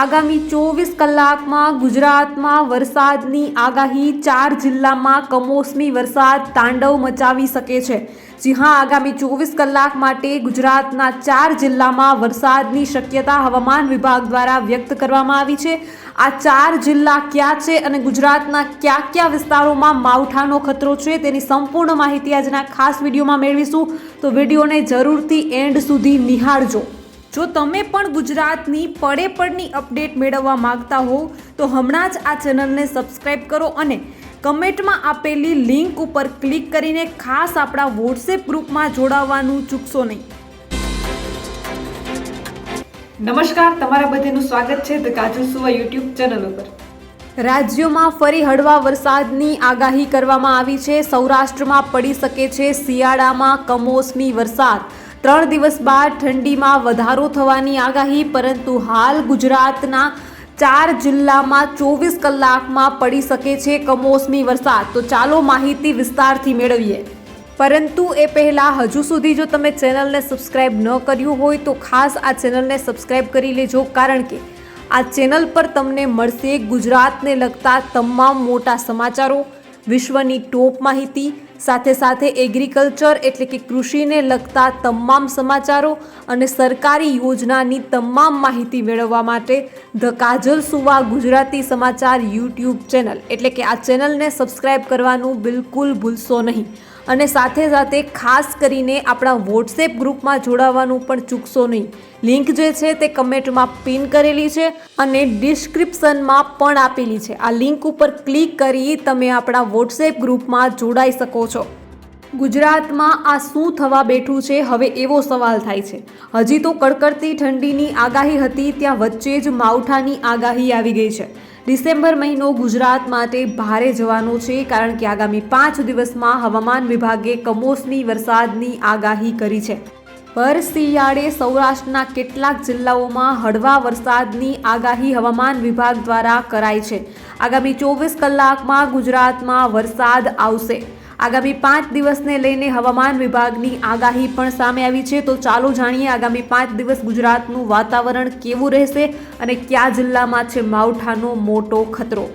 આગામી ચોવીસ કલાકમાં ગુજરાતમાં વરસાદની આગાહી ચાર જિલ્લામાં કમોસમી વરસાદ તાંડવ મચાવી શકે છે. જી હા, આગામી ચોવીસ કલાક માટે ગુજરાતના ચાર જિલ્લામાં વરસાદની શક્યતા હવામાન વિભાગ દ્વારા વ્યક્ત કરવામાં આવી છે. આ ચાર જિલ્લા ક્યાં છે અને ગુજરાતના કયા કયા વિસ્તારોમાં માવઠાનો ખતરો છે તેની સંપૂર્ણ માહિતી આજના ખાસ વિડીયોમાં મેળવીશું. તો વિડીયોને જરૂરથી એન્ડ સુધી નિહાળજો. જો તમે પણ ગુજરાતની પડે પડની અપડેટ મેળવવા માંગતા હો તો હમણાં જ આ ચેનલને સબસ્ક્રાઇબ કરો અને કમેન્ટમાં આપેલી લિંક ઉપર ક્લિક કરીને ખાસ આપણા વોટ્સએપ ગ્રુપમાં જોડાવાનું ચૂકશો નહીં. નમસ્કાર તમારા બધાનું સ્વાગત છે ધ કાજલ સુવા યુટ્યુબ ચેનલ ઉપર. રાજ્યોમાં ફરી હળવા વરસાદની આગાહી કરવામાં આવી છે. સૌરાષ્ટ્રમાં પડી શકે છે શિયાળામાં કમોસમી વરસાદ. ત્રણ દિવસ બાદ ઠંડીમાં વધારો થવાની આગાહી, પરંતુ હાલ ગુજરાતના ચાર જિલ્લામાં ચોવીસ કલાકમાં પડી શકે છે કમોસમી વરસાદ. તો ચાલો માહિતી વિસ્તારથી મેળવીએ. પરંતુ એ પહેલાં હજુ સુધી જો તમે ચેનલને સબસ્ક્રાઇબ ન કર્યું હોય, તો ખાસ આ ચેનલને સબસ્ક્રાઇબ કરી લેજો, કારણ કે આ ચેનલ પર તમને મળશે ગુજરાતને લગતા તમામ મોટા સમાચારો, વિશ્વની ટોપ માહિતી સાથે સાથે એગ્રીકલ્ચર એટલે કે કૃષિને લગતા તમામ સમાચારો અને સરકારી યોજનાની તમામ માહિતી મેળવવા માટે ધ કાજલ સુવા ગુજરાતી સમાચાર યુટ્યુબ ચેનલ. એટલે કે આ ચેનલને સબસ્ક્રાઇબ કરવાનું બિલકુલ ભૂલશો નહીં. અને સાથે સાથે ખાસ કરીને આપણા વોટ્સએપ ગ્રુપમાં જોડાવાનું પણ ચૂકશો નહીં. લિંક જે છે તે કમેન્ટમાં પિન કરેલી છે અને ડિસ્ક્રિપ્શનમાં પણ આપેલી છે. આ લિંક ઉપર ક્લિક કરી તમે આપણા વોટ્સએપ ગ્રુપમાં જોડાઈ શકો છો. ગુજરાતમાં આ શું થવા બેઠું છે? હવે એવો સવાલ થાય છે. હજી તો કડકડતી ઠંડીની આગાહી હતી, ત્યાં વચ્ચે જ માવઠાની આગાહી આવી ગઈ છે. ડિસેમ્બર મહિનો ગુજરાત માટે ભારે જવાનો છે, કારણ કે આગામી પાંચ દિવસમાં હવામાન વિભાગે કમોસમી વરસાદની આગાહી કરી છે. પર શિયાળે સૌરાષ્ટ્રના કેટલાક જિલ્લાઓમાં હળવા વરસાદની આગાહી હવામાન વિભાગ દ્વારા કરાઈ છે. આગામી ચોવીસ કલાકમાં ગુજરાતમાં વરસાદ આવશે. આગામી પાંચ દિવસને લઈને હવામાન વિભાગની આગાહી પણ સામે આવી છે. તો ચાલો જાણીએ આગામી પાંચ દિવસ ગુજરાતનું વાતાવરણ કેવું રહેશે અને કયા જિલ્લામાં છે માવઠાનો મોટો ખતરો?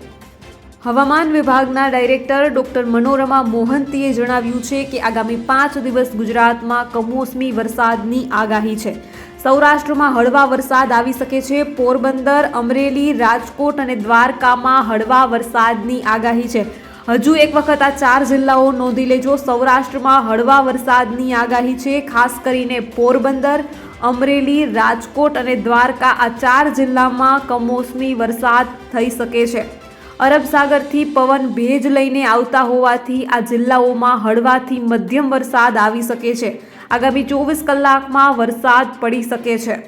હવામાન વિભાગના ડાયરેક્ટર ડોક્ટર મનોરમા મોહંતીએ જણાવ્યું છે કે આગામી પાંચ દિવસ ગુજરાતમાં કમોસમી વરસાદની આગાહી છે. સૌરાષ્ટ્રમાં હળવા વરસાદ આવી શકે છે. પોરબંદર, અમરેલી, રાજકોટ અને દ્વારકામાં હળવા વરસાદની આગાહી છે. હજુ એક વખત આ ચાર જિલ્લાઓ નોંધી લેજો. સૌરાષ્ટ્રમાં હળવા વરસાદની આગાહી છે, ખાસ કરીને પોરબંદર, અમરેલી, રાજકોટ અને દ્વારકા. આ ચાર જિલ્લામાં કમોસમી વરસાદ થઈ શકે છે. અરબ સાગરથી પવન ભેજ લઈને આવતા હોવાથી આ જિલ્લાઓમાં હળવાથી મધ્યમ વરસાદ આવી શકે છે. આગામી ચોવીસ કલાકમાં વરસાદ પડી શકે છે.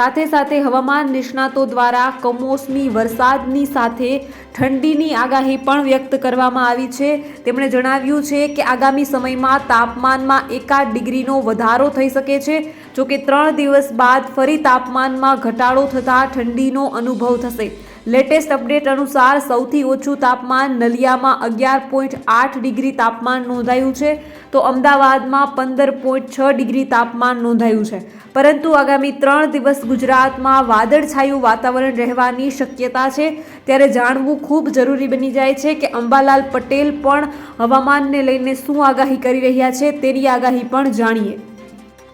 સાથે સાથે હવામાન નિષ્ણાતો દ્વારા કમોસમી વરસાદની સાથે ઠંડીની આગાહી પણ વ્યક્ત કરવામાં આવી છે. તેમણે જણાવ્યું છે કે આગામી સમયમાં તાપમાનમાં એકાદ ડિગ્રીનો વધારો થઈ શકે છે. જોકે ત્રણ દિવસ બાદ ફરી તાપમાનમાં ઘટાડો થતાં ઠંડીનો અનુભવ થશે. લેટેસ્ટ અપડેટ અનુસાર સૌથી ઓછું તાપમાન નલિયામાં અગિયાર પોઈન્ટ આઠ ડિગ્રી તાપમાન નોંધાયું છે. તો અમદાવાદમાં પંદર પોઈન્ટ છ ડિગ્રી તાપમાન નોંધાયું છે. પરંતુ આગામી ત્રણ દિવસ ગુજરાતમાં વાદળછાયું વાતાવરણ રહેવાની શક્યતા છે. ત્યારે જાણવું ખૂબ જરૂરી બની જાય છે કે અંબાલાલ પટેલ પણ હવામાનને લઈને શું આગાહી કરી રહ્યા છે તેની આગાહી પણ જાણીએ.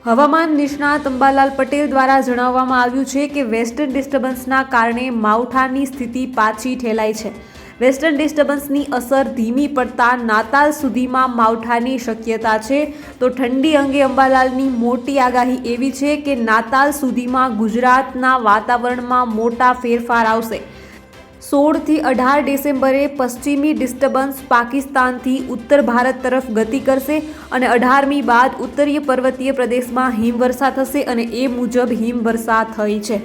હવામાન નિષ્ણાત અંબાલાલ પટેલ દ્વારા જણાવવામાં આવ્યું છે કે વેસ્ટર્ન ડિસ્ટર્બન્સના કારણે માવઠાની સ્થિતિ પાછી ઠેલાઈ છે. વેસ્ટર્ન ડિસ્ટર્બન્સની અસર ધીમી પડતા નાતાલ સુધીમાં માવઠાની શક્યતા છે. તો ઠંડી અંગે અંબાલાલની મોટી આગાહી એવી છે કે નાતાલ સુધીમાં ગુજરાતના વાતાવરણમાં મોટા ફેરફાર આવશે. સોળથી અઢાર ડિસેમ્બરે પશ્ચિમી ડિસ્ટર્બન્સ પાકિસ્તાનથી ઉત્તર ભારત તરફ ગતિ કરશે અને અઢારમી બાદ ઉત્તરીય પર્વતીય પ્રદેશમાં હિમવર્ષા થશે અને એ મુજબ હિમવર્ષા થઈ છે.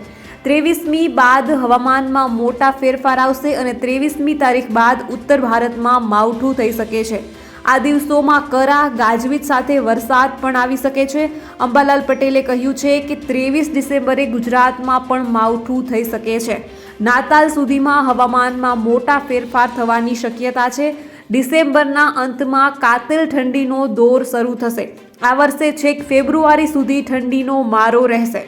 ત્રેવીસમી બાદ હવામાનમાં મોટા ફેરફાર આવશે અને ત્રેવીસમી તારીખ બાદ ઉત્તર ભારતમાં માવઠું થઈ શકે છે. આ દિવસોમાં કરા, ગાજવીજ સાથે વરસાદ પણ આવી શકે છે. અંબાલાલ પટેલે કહ્યું છે કે ત્રેવીસ ડિસેમ્બરે ગુજરાતમાં પણ માવઠું થઈ શકે છે. નાતાલ સુધીમાં હવામાનમાં મોટા ફેરફાર થવાની શક્યતા છે. ડિસેમ્બરના અંતમાં કાતિલ ઠંડીનો દોર શરૂ થશે. આ વર્ષે છેક ફેબ્રુઆરી સુધી ઠંડીનો મારો રહેશે.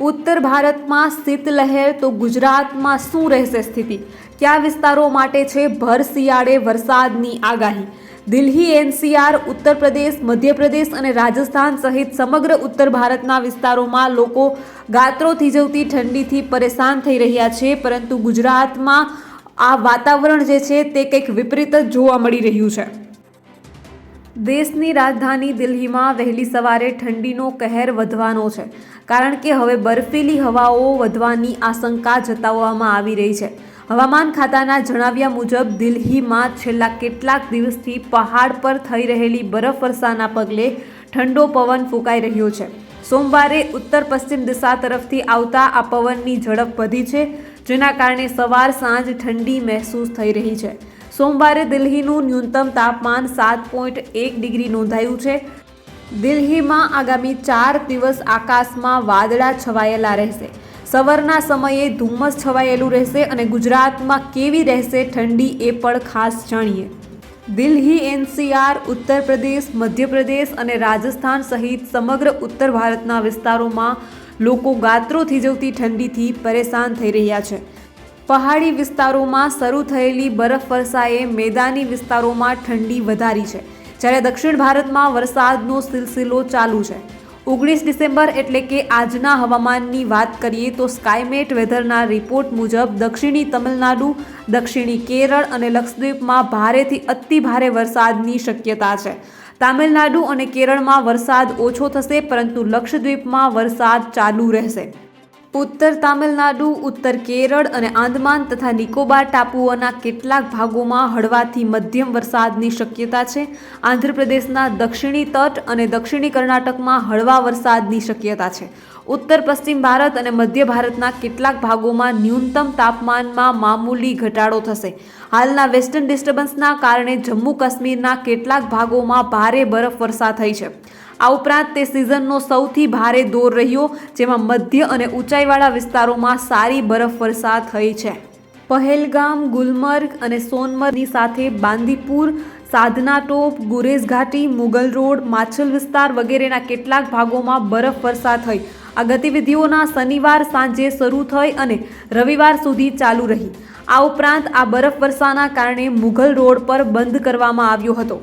ઉત્તર ભારતમાં શીતલહેર, તો ગુજરાતમાં શું રહેશે સ્થિતિ? કયા વિસ્તારો માટે છે ભર શિયાળે વરસાદની આગાહી? દિલ્હી એનસીઆર, ઉત્તર પ્રદેશ, મધ્યપ્રદેશ અને રાજસ્થાન સહિત સમગ્ર ઉત્તર ભારતના વિસ્તારોમાં લોકો ગાત્રો થીજવતી ઠંડીથી પરેશાન થઈ રહ્યા છે. પરંતુ ગુજરાતમાં આ વાતાવરણ જે છે તે કંઈક વિપરીત જ જોવા મળી રહ્યું છે. દેશની રાજધાની દિલ્હીમાં વહેલી સવારે ઠંડીનો કહેર વધવાનો છે. કારણ કે હવે બર્ફીલી હવાઓ વધવાની આશંકા જતાવવામાં આવી રહી છે. હવામાન ખાતાના જણાવ્યા મુજબ, દિલ્હીમાં છેલ્લા કેટલાક દિવસથી પહાડ પર થઈ રહેલી બરફવર્ષાના પગલે ઠંડો પવન ફૂંકાઈ રહ્યો છે. સોમવારે ઉત્તર પશ્ચિમ દિશા તરફથી આવતા આ પવનની ઝડપ વધી છે, જેના કારણે સવાર સાંજ ઠંડી મહેસૂસ થઈ રહી છે. સોમવારે દિલ્હીનું ન્યૂનતમ તાપમાન સાત પોઈન્ટ એક ડિગ્રી નોંધાયું છે. દિલ્હીમાં આગામી ચાર દિવસ આકાશમાં વાદળા છવાયેલા રહેશે. સવારના સમયે ધુમ્મસ છવાયેલું રહેશે અને ગુજરાતમાં કેવી રહેશે ઠંડી એ પણ ખાસ જાણીએ. દિલ્હી, એનસીઆર ઉત્તર પ્રદેશ મધ્યપ્રદેશ અને રાજસ્થાન સહિત સમગ્ર ઉત્તર ભારતના વિસ્તારોમાં લોકો ગાત્રો થીજવતી ઠંડીથી પરેશાન થઈ રહ્યા છે. પહાડી વિસ્તારોમાં શરૂ થયેલી બરફવર્ષાએ મેદાની વિસ્તારોમાં ઠંડી વધારી છે. જ્યારે દક્ષિણ ભારતમાં વરસાદનો સિલસિલો ચાલુ છે. ઓગણીસ ડિસેમ્બર એટલે કે આજના હવામાનની વાત કરીએ તો સ્કાયમેટ વેધરના રિપોર્ટ મુજબ દક્ષિણી તમિલનાડુ, દક્ષિણી કેરળ અને લક્ષદ્વીપમાં ભારેથી અતિ ભારે વરસાદની શક્યતા છે. તામિલનાડુ અને કેરળમાં વરસાદ ઓછો થશે, પરંતુ લક્ષદ્વીપમાં વરસાદ ચાલુ રહેશે. ઉત્તર તામિલનાડુ, ઉત્તર કેરળ અને આંદમાન તથા નિકોબાર ટાપુઓના કેટલાક ભાગોમાં હળવાથી મધ્યમ વરસાદની શક્યતા છે. આંધ્રપ્રદેશના દક્ષિણી તટ અને દક્ષિણી કર્ણાટકમાં હળવા વરસાદની શક્યતા છે. ઉત્તર પશ્ચિમ ભારત અને મધ્ય ભારતના કેટલાક ભાગોમાં ન્યૂનતમ તાપમાનમાં મામૂલી ઘટાડો થશે. હાલના વેસ્ટર્ન ડિસ્ટર્બન્સના કારણે જમ્મુ કાશ્મીરના કેટલાક ભાગોમાં ભારે બરફવર્ષા થઈ છે. આ ઉપરાંત તે સિઝનનો સૌથી ભારે દોર રહ્યો, જેમાં મધ્ય અને ઊંચાઈવાળા વિસ્તારોમાં સારી બરફવર્ષા થઈ છે. પહેલગામ, ગુલમર્ગ અને સોનમર્ગની સાથે બાંદીપુર, સાધના ટોપ, ગુરેજ ઘાટી, મુગલ રોડ, માછલ વિસ્તાર વગેરેના કેટલાક ભાગોમાં બરફવર્ષા થઈ. આ ગતિવિધિઓના શનિવાર સાંજે શરૂ થઈ અને રવિવાર સુધી ચાલુ રહી. આ ઉપરાંત આ બરફવર્ષાના કારણે મુઘલ રોડ પર બંધ કરવામાં આવ્યો હતો.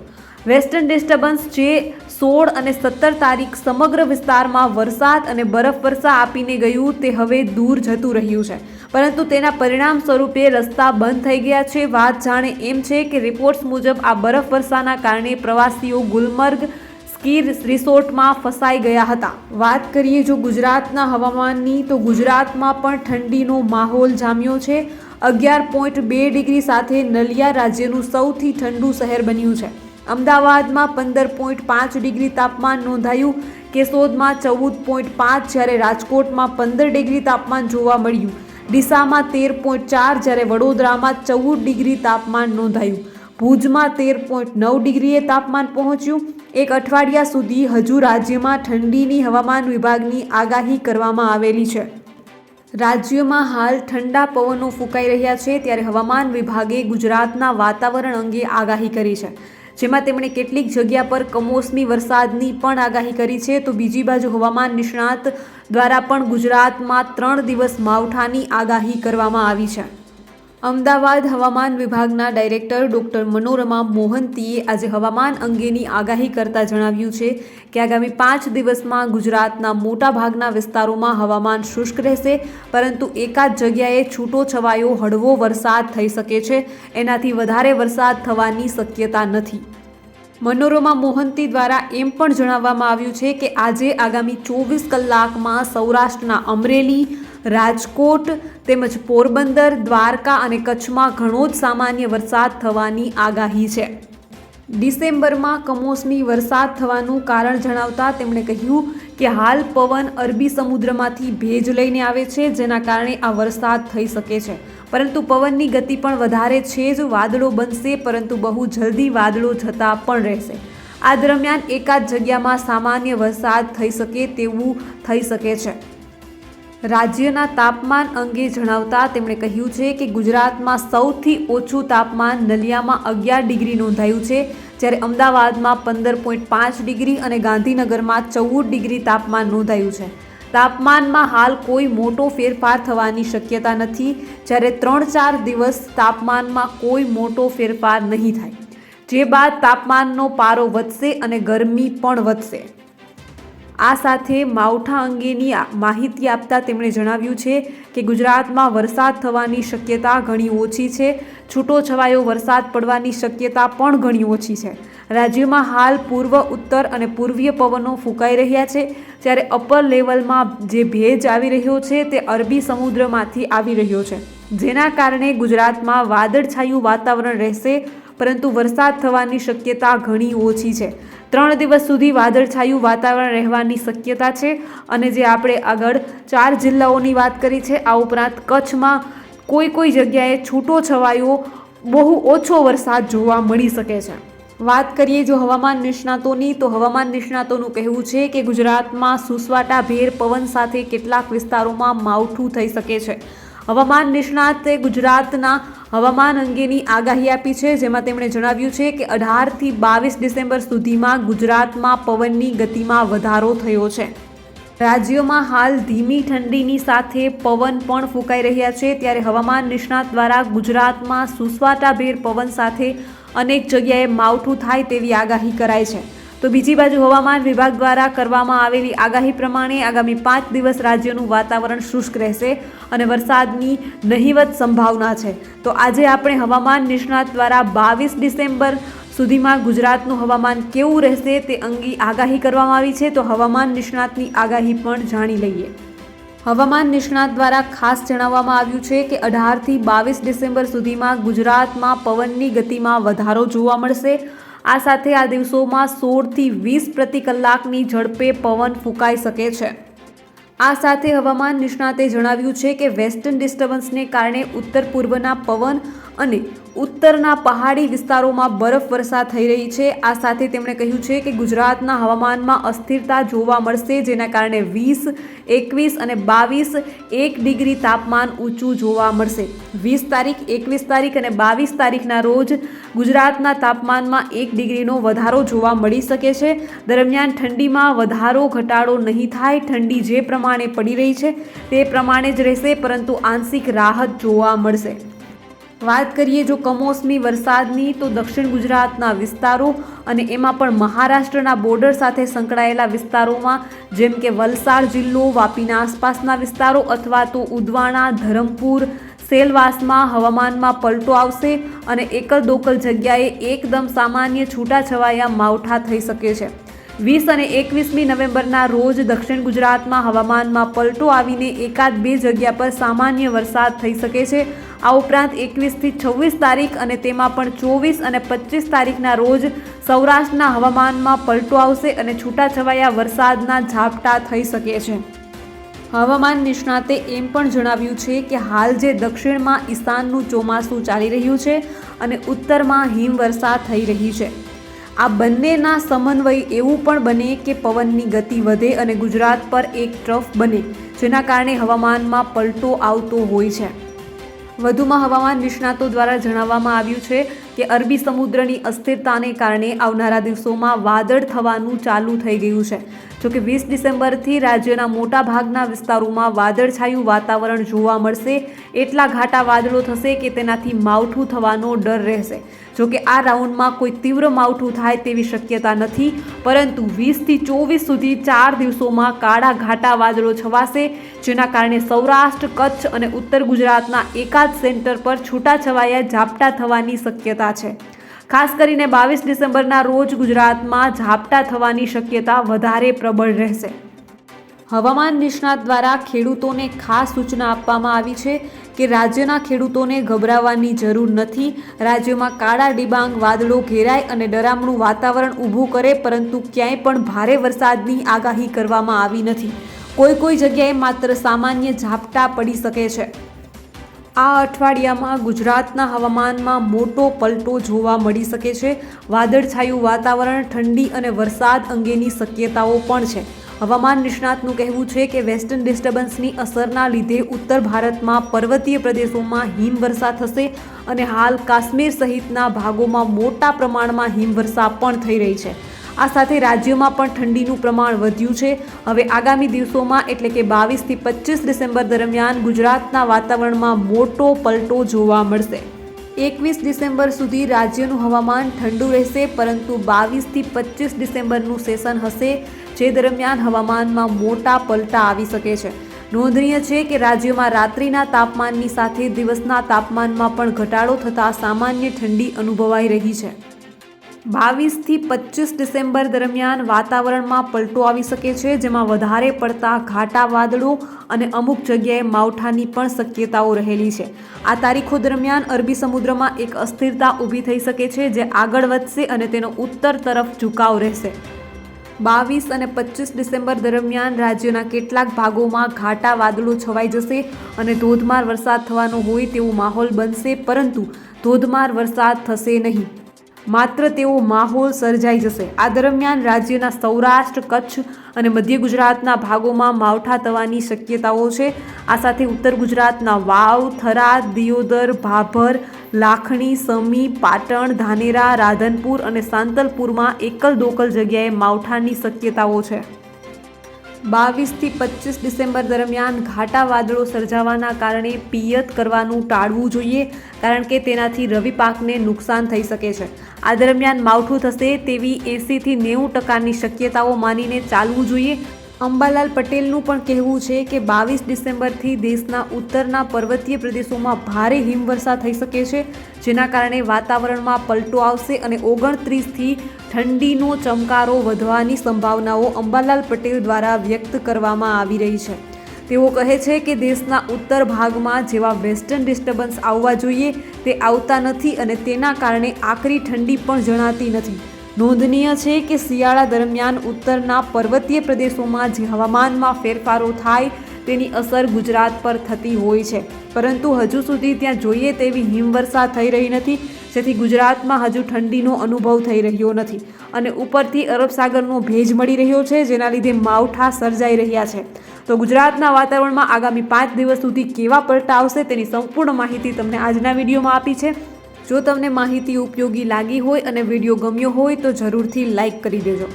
વેસ્ટર્ન ડિસ્ટર્બન્સ જે સોળ અને સત્તર તારીખ સમગ્ર વિસ્તારમાં વરસાદ અને બરફવર્ષા આપીને ગયું તે હવે દૂર જતું રહ્યું છે. પરંતુ તેના પરિણામ સ્વરૂપે રસ્તા બંધ થઈ ગયા છે. વાત જાણે એમ છે કે રિપોર્ટ્સ મુજબ આ બરફવર્ષાના કારણે પ્રવાસીઓ ગુલમર્ગ સ્કી રિસોર્ટમાં ફસાઈ ગયા હતા. વાત કરીએ જો ગુજરાતના હવામાનની, તો ગુજરાતમાં પણ ઠંડીનો માહોલ જામ્યો છે. અગિયાર પોઈન્ટ બે ડિગ્રી સાથે નલિયા રાજ્યનું સૌથી ઠંડુ શહેર બન્યું છે. અમદાવાદમાં પંદર પોઈન્ટ પાંચ ડિગ્રી તાપમાન નોંધાયું. કેશોદમાં ચૌદ પોઈન્ટ પાંચ જ્યારે રાજકોટમાં પંદર ડિગ્રી તાપમાન જોવા મળ્યું. ડીસામાં તેર પોઈન્ટ ચાર જ્યારે વડોદરામાં ચૌદ ડિગ્રી તાપમાન નોંધાયું. ભુજમાં તેર પોઈન્ટ નવ ડિગ્રીએ તાપમાન પહોંચ્યું. એક અઠવાડિયા સુધી હજુ રાજ્યમાં ઠંડીની હવામાન વિભાગની આગાહી કરવામાં આવેલી છે. રાજ્યમાં હાલ ઠંડા પવનો ફૂંકાઈ રહ્યા છે ત્યારે હવામાન વિભાગે ગુજરાતના વાતાવરણ અંગે આગાહી કરી છે. જેમાં તેમણે કેટલીક જગ્યા પર કમોસમી વરસાદની પણ આગાહી કરી છે. તો બીજી બાજુ હવામાન નિષ્ણાત દ્વારા પણ ગુજરાતમાં ત્રણ દિવસ માવઠાની આગાહી કરવામાં આવી છે. અમદાવાદ હવામાન વિભાગના ડાયરેક્ટર ડોક્ટર મનોરમા મોહંતીએ આજે હવામાન અંગેની આગાહી કરતા જણાવ્યું છે કે આગામી પાંચ દિવસમાં ગુજરાતના મોટા ભાગના વિસ્તારોમાં હવામાન શુષ્ક રહેશે, પરંતુ એકાદ જગ્યાએ છૂટો છવાયો હળવો વરસાદ થઈ શકે છે. એનાથી વધારે વરસાદ થવાની શક્યતા નથી. મનોરમા મોહંતી દ્વારા એમ પણ જણાવવામાં આવ્યું છે કે આજે આગામી ચોવીસ કલાકમાં સૌરાષ્ટ્રના અમરેલી રાજકોટ તેમજ પોરબંદર, દ્વારકા અને કચ્છમાં ઘણો જ સામાન્ય વરસાદ થવાની આગાહી છે. ડિસેમ્બરમાં કમોસમી વરસાદ થવાનું કારણ જણાવતા તેમણે કહ્યું કે હાલ પવન અરબી સમુદ્રમાંથી ભેજ લઈને આવે છે, જેના કારણે આ વરસાદ થઈ શકે છે. પરંતુ પવનની ગતિ પણ વધારે છે, જ વાદળો બનશે, પરંતુ બહુ જલ્દી વાદળો જતા પણ રહેશે. આ દરમિયાન એકાદ જગ્યામાં સામાન્ય વરસાદ થઈ શકે તેવું થઈ શકે છે. રાજ્યના તાપમાન અંગે જણાવતા તેમણે કહ્યું છે કે ગુજરાતમાં સૌથી ઓછું તાપમાન નલિયામાં અગિયાર ડિગ્રી નોંધાયું છે, જ્યારે અમદાવાદમાં પંદર પોઈન્ટ પાંચ ડિગ્રી અને ગાંધીનગરમાં ચૌદ ડિગ્રી તાપમાન નોંધાયું છે. તાપમાનમાં હાલ કોઈ મોટો ફેરફાર થવાની શક્યતા નથી, જ્યારે ત્રણ ચાર દિવસ તાપમાનમાં કોઈ મોટો ફેરફાર નહીં થાય. જે બાદ તાપમાનનો પારો વધશે અને ગરમી પણ વધશે. આ સાથે માવઠા અંગેની માહિતી આપતા તેમણે જણાવ્યું છે કે ગુજરાતમાં વરસાદ થવાની શક્યતા ઘણી ઓછી છે. છૂટો છવાયો વરસાદ પડવાની શક્યતા પણ ઘણી ઓછી છે. રાજ્યમાં હાલ પૂર્વ, ઉત્તર અને પૂર્વીય પવનો ફૂંકાઈ રહ્યા છે. જ્યારે અપર લેવલમાં જે ભેજ આવી રહ્યો છે તે અરબી સમુદ્રમાંથી આવી રહ્યો છે. જેના કારણે ગુજરાતમાં વાદળછાયું વાતાવરણ રહેશે પરંતુ વરસાદ થવાની શક્યતા ઘણી ઓછી છે. ત્રણ દિવસ સુધી વાદળછાયું વાતાવરણ રહેવાની શક્યતા છે અને જે આપણે આગળ ચાર જિલ્લાઓની વાત કરી છે, આ ઉપરાંત કચ્છમાં કોઈ કોઈ જગ્યાએ છૂટો છવાયો, બહુ ઓછો વરસાદ જોવા મળી શકે છે. વાત કરીએ જો હવામાન નિષ્ણાતોની, તો હવામાન નિષ્ણાતોનું કહેવું છે કે ગુજરાતમાં સુસવાટા ભેર પવન સાથે કેટલાક વિસ્તારોમાં માવઠું થઈ શકે છે. હવામાન નિષ્ણાતે ગુજરાતના હવામાન અંગેની આગાહી આપી છે, જેમાં તેમણે જણાવ્યું છે કે અઢારથી બાવીસ ડિસેમ્બર સુધીમાં ગુજરાતમાં પવનની ગતિમાં વધારો થયો છે. રાજ્યોમાં હાલ ધીમી ઠંડીની સાથે પવન પણ ફૂંકાઈ રહ્યા છે, ત્યારે હવામાન નિષ્ણાત દ્વારા ગુજરાતમાં સુસવાટાભેર પવન સાથે અનેક જગ્યાએ માવઠું થાય તેવી આગાહી કરાઈ છે. તો બીજી બાજુ હવામાન વિભાગ દ્વારા કરવામાં આવેલી આગાહી પ્રમાણે આગામી પાંચ દિવસ રાજ્યનું વાતાવરણ શુષ્ક રહેશે અને વરસાદની નહિવત સંભાવના છે. તો આજે આપણે હવામાન નિષ્ણાત દ્વારા બાવીસ ડિસેમ્બર સુધીમાં ગુજરાતનું હવામાન કેવું રહેશે તે અંગે આગાહી કરવામાં આવી છે. તો હવામાન નિષ્ણાતની આગાહી પણ જાણી લઈએ. હવામાન નિષ્ણાત દ્વારા ખાસ જણાવવામાં આવ્યું છે કે અઢારથી બાવીસ ડિસેમ્બર સુધીમાં ગુજરાતમાં પવનની ગતિમાં વધારો જોવા મળશે. આ સાથે આ દિવસોમાં સોળથી વીસ પ્રતિ કલાકની ઝડપે પવન ફૂંકાઈ શકે છે. આ સાથે હવામાન નિષ્ણાતે જણાવ્યું છે કે વેસ્ટર્ન ડિસ્ટર્બન્સને કારણે ઉત્તર પૂર્વના પવન અને ઉત્તરના પહાડી વિસ્તારોમાં બરફ વર્ષા થઈ રહી છે. આ સાથે તેમણે કહ્યું છે કે ગુજરાતના હવામાનમાં અસ્થિરતા જોવા મળશે, જેના કારણે વીસ, એકવીસ અને બાવીસ એક ડિગ્રી તાપમાન ઊંચું જોવા મળશે. વીસ તારીખ, એકવીસ તારીખ અને બાવીસ તારીખના રોજ ગુજરાતના તાપમાનમાં એક ડિગ્રીનો વધારો જોવા મળી શકે છે. દરમિયાન ઠંડીમાં વધારો, ઘટાડો નહીં થાય, ઠંડી જે પ્રમાણે પડી રહી છે તે પ્રમાણે જ રહેશે, પરંતુ આંશિક રાહત જોવા મળશે. વાત કરીએ જો કમોસમી વરસાદની, તો દક્ષિણ ગુજરાતના વિસ્તારો અને એમાં પણ મહારાષ્ટ્રના બોર્ડર સાથે સંકળાયેલા વિસ્તારોમાં, જેમ કે વલસાડ જિલ્લો, વાપીના આસપાસના વિસ્તારો અથવા તો ઉદવાણા, ધરમપુર, સેલવાસમાં હવામાનમાં પલટો આવશે અને એકલ દોકલ જગ્યાએ એકદમ સામાન્ય છૂટાછવાયા માવઠા થઈ શકે છે. વીસ અને એકવીસમી નવેમ્બરના રોજ દક્ષિણ ગુજરાતમાં હવામાનમાં પલટો આવીને એકાદ બે જગ્યા પર સામાન્ય વરસાદ થઈ શકે છે આ ઉપરાંત એકવીસથી છવ્વીસ તારીખ અને તેમાં પણ ચોવીસ અને પચીસ તારીખના રોજ સૌરાષ્ટ્રના હવામાનમાં પલટો આવશે અને છૂટાછવાયા વરસાદના ઝાપટા થઈ શકે છે. હવામાન નિષ્ણાતે એમ પણ જણાવ્યું છે કે હાલ જે દક્ષિણમાં ઈશાનનું ચોમાસું ચાલી રહ્યું છે અને ઉત્તરમાં હિમવર્ષા થઈ રહી છે. આ બંનેના સમન્વય એવું પણ બને કે પવનની ગતિ વધે અને ગુજરાત પર એક ટ્રફ બને, જેના કારણે હવામાનમાં પલટો આવતો હોય છે. વધુમાં હવામાન નિષ્ણાતો દ્વારા જણાવવામાં આવ્યું છે કે અરબી સમુદ્રની અસ્થિરતાને કારણે આવનારા દિવસોમાં વાદળ થવાનું ચાલુ થઈ ગયું છે. જોકે વીસ ડિસેમ્બરથી રાજ્યના મોટા ભાગના વિસ્તારોમાં વાદળછાયું વાતાવરણ જોવા મળશે. એટલા ઘાટા વાદળો થશે કે તેનાથી માવઠું થવાનો ડર રહેશે. જોકે આ રાઉન્ડમાં કોઈ તીવ્ર માવઠું થાય તેવી શક્યતા નથી, પરંતુ વીસથી ચોવીસ સુધી ચાર દિવસોમાં કાળા ઘાટા વાદળો છવાશે, જેના કારણે સૌરાષ્ટ્ર, કચ્છ અને ઉત્તર ગુજરાતના એકાદ સેન્ટર પર છૂટાછવાયા ઝાપટા થવાની શક્યતા છે. ખાસ કરીને બાવીસ ડિસેમ્બરના રોજ ગુજરાતમાં ઝાપટા થવાની શક્યતા વધારે પ્રબળ રહેશે. હવામાન નિષ્ણાત દ્વારા ખેડૂતોને ખાસ સૂચના આપવામાં આવી છે કે રાજ્યના ખેડૂતોને ગભરાવાની જરૂર નથી. રાજ્યમાં કાળા ડિબાંગ, વાદળો ઘેરાય અને ડરામણું વાતાવરણ ઊભું કરે, પરંતુ ક્યાંય પણ ભારે વરસાદની આગાહી કરવામાં આવી નથી. કોઈ કોઈ જગ્યાએ માત્ર સામાન્ય ઝાપટા પડી શકે છે. આ અઠવાડિયામાં ગુજરાતના હવામાનમાં મોટો પલટો જોવા મળી શકે છે. વાદળછાયું વાતાવરણ, ઠંડી અને વરસાદ અંગેની શક્યતાઓ પણ છે. હવામાન નિષ્ણાતનું કહેવું છે કે વેસ્ટર્ન ડિસ્ટર્બન્સની અસરના લીધે ઉત્તર ભારતમાં પર્વતીય પ્રદેશોમાં હિમવર્ષા થશે અને હાલ કાશ્મીર સહિતના ભાગોમાં મોટા પ્રમાણમાં હિમવર્ષા પણ થઈ રહી છે. આ સાથે રાજ્યમાં પણ ઠંડીનું પ્રમાણ વધ્યું છે. હવે આગામી દિવસોમાં એટલે કે બાવીસથી પચીસ ડિસેમ્બર દરમિયાન ગુજરાતના વાતાવરણમાં મોટો પલટો જોવા મળશે. એકવીસ ડિસેમ્બર સુધી રાજ્યનું હવામાન ઠંડુ રહેશે, પરંતુ બાવીસથી પચીસ ડિસેમ્બરનું સેશન હશે. જે દરમિયાન હવામાનમાં મોટા પલટા આવી શકે છે. નોંધનીય છે કે રાજ્યમાં રાત્રિના તાપમાનની સાથે દિવસના તાપમાનમાં પણ ઘટાડો થતાં સામાન્ય ઠંડી અનુભવાઈ રહી છે. બાવીસથી પચીસ ડિસેમ્બર દરમિયાન વાતાવરણમાં પલટો આવી શકે છે, જેમાં વધારે પડતા ઘાટા વાદળો અને અમુક જગ્યાએ માવઠાની પણ શક્યતાઓ રહેલી છે. આ તારીખો દરમિયાન અરબી સમુદ્રમાં એક અસ્થિરતા ઊભી થઈ શકે છે, જે આગળ વધશે અને તેનો ઉત્તર તરફ ઝુકાવ રહેશે. બાવીસ અને પચીસ ડિસેમ્બર દરમિયાન રાજ્યના કેટલાક ભાગોમાં ઘાટા વાદળો છવાઈ જશે અને ધોધમાર વરસાદ થવાનો હોય તેવો માહોલ બનશે, પરંતુ ધોધમાર વરસાદ થશે નહીં. માત્ર તેવો માહોલ સર્જાઈ જશે. આ દરમિયાન રાજ્યના સૌરાષ્ટ્ર, કચ્છ અને મધ્ય ગુજરાતના ભાગોમાં માવઠા થવાની શક્યતાઓ છે. આ સાથે ઉત્તર ગુજરાતના વાવ થરાદ દિયોદર, ભાભર, લાખણી, સમી, પાટણ, ધાનેરા, રાધનપુર અને સાંતલપુરમાં એકલ દોકલ જગ્યાએ માવઠાની શક્યતાઓ છે. બાવીસથી પચીસ ડિસેમ્બર દરમિયાન ઘાટા વાદળો સર્જાવાના કારણે પિયત કરવાનું ટાળવું જોઈએ, કારણ કે તેનાથી રવિ પાકને નુકસાન થઈ શકે છે. આ દરમિયાન માવઠું થશે તેવી એંસીથી નેવું ટકાની શક્યતાઓ માનીને ચાલવું જોઈએ અંબાલાલ પટેલનું પણ કહેવું છે કે બાવીસ ડિસેમ્બરથી દેશના ઉત્તરના પર્વતીય પ્રદેશોમાં ભારે હિમવર્ષા થઈ શકે છે, જેના કારણે વાતાવરણમાં પલટો આવશે અને ઓગણત્રીસથી ઠંડીનો ચમકારો વધવાની સંભાવનાઓ અંબાલાલ પટેલ દ્વારા વ્યક્ત કરવામાં આવી રહી છે. તેઓ કહે છે કે દેશના ઉત્તર ભાગમાં જેવા વેસ્ટર્ન ડિસ્ટર્બન્સ આવવા જોઈએ, તે આવતા નથી અને તેના કારણે આકરી ઠંડી પણ જણાતી નથી. નોંધનીય છે કે શિયાળા દરમિયાન ઉત્તરના પર્વતીય પ્રદેશોમાં જે હવામાનમાં ફેરફારો થાય તેની અસર ગુજરાત પર થતી હોય છે. પરંતુ હજુ સુધી ત્યાં જોઈએ તેવી હિમવર્ષા થઈ રહી નથી, જેથી ગુજરાતમાં હજુ ઠંડીનો અનુભવ થઈ રહ્યો નથી અને ઉપરથી અરબ સાગરનો ભેજ મળી રહ્યો છે, જેના લીધે માવઠા સર્જાઈ રહ્યા છે. તો ગુજરાતના વાતાવરણમાં આગામી પાંચ દિવસ સુધી કેવા પલટા આવશે તેની સંપૂર્ણ માહિતી તમને આજના વિડીયોમાં આપી છે. જો તમને માહિતી ઉપયોગી લાગી હોય અને વીડિયો ગમ્યો હોય તો જરૂરથી લાઈક કરી દેજો.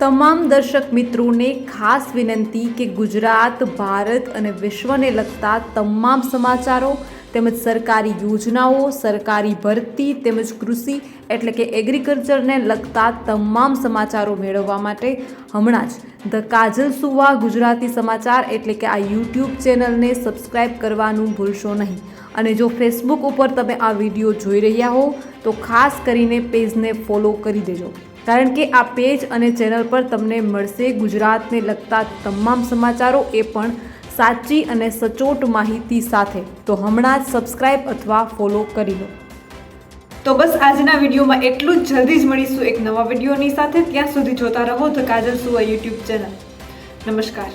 તમામ દર્શક મિત્રોને ખાસ વિનંતી કે ગુજરાત, ભારત અને વિશ્વને લગતા તમામ સમાચારો તેમજ સરકારી યોજનાઓ, સરકારી ભરતી તેમજ કૃષિ એટલે કે એગ્રીકલ્ચરને લગતા તમામ સમાચારો મેળવવા માટે હમણાં જ ધ કાજલ સુવા ગુજરાતી સમાચાર એટલે કે આ યુટ્યુબ ચેનલને સબસ્ક્રાઈબ કરવાનું ભૂલશો નહીં. અને જો ફેસબુક ઉપર તમે આ વીડિયો જોઈ રહ્યા હો, તો ખાસ કરીને પેજને ફોલો કરી દેજો. કારણ કે આ પેજ અને ચેનલ પર તમને મળશે ગુજરાતને લગતા તમામ સમાચારો એ પણ સાચી અને સચોટ માહિતી સાથે. તો હમણાં જ સબસ્ક્રાઇબ અથવા ફોલો કરી લો. તો બસ આજના વિડીયોમાં એટલું જ. જલ્દી જ મળીશું એક નવા વિડીયોની સાથે. ત્યાં સુધી જોતા રહો તો કાજલ સુવા યુટ્યુબ ચેનલ. નમસ્કાર.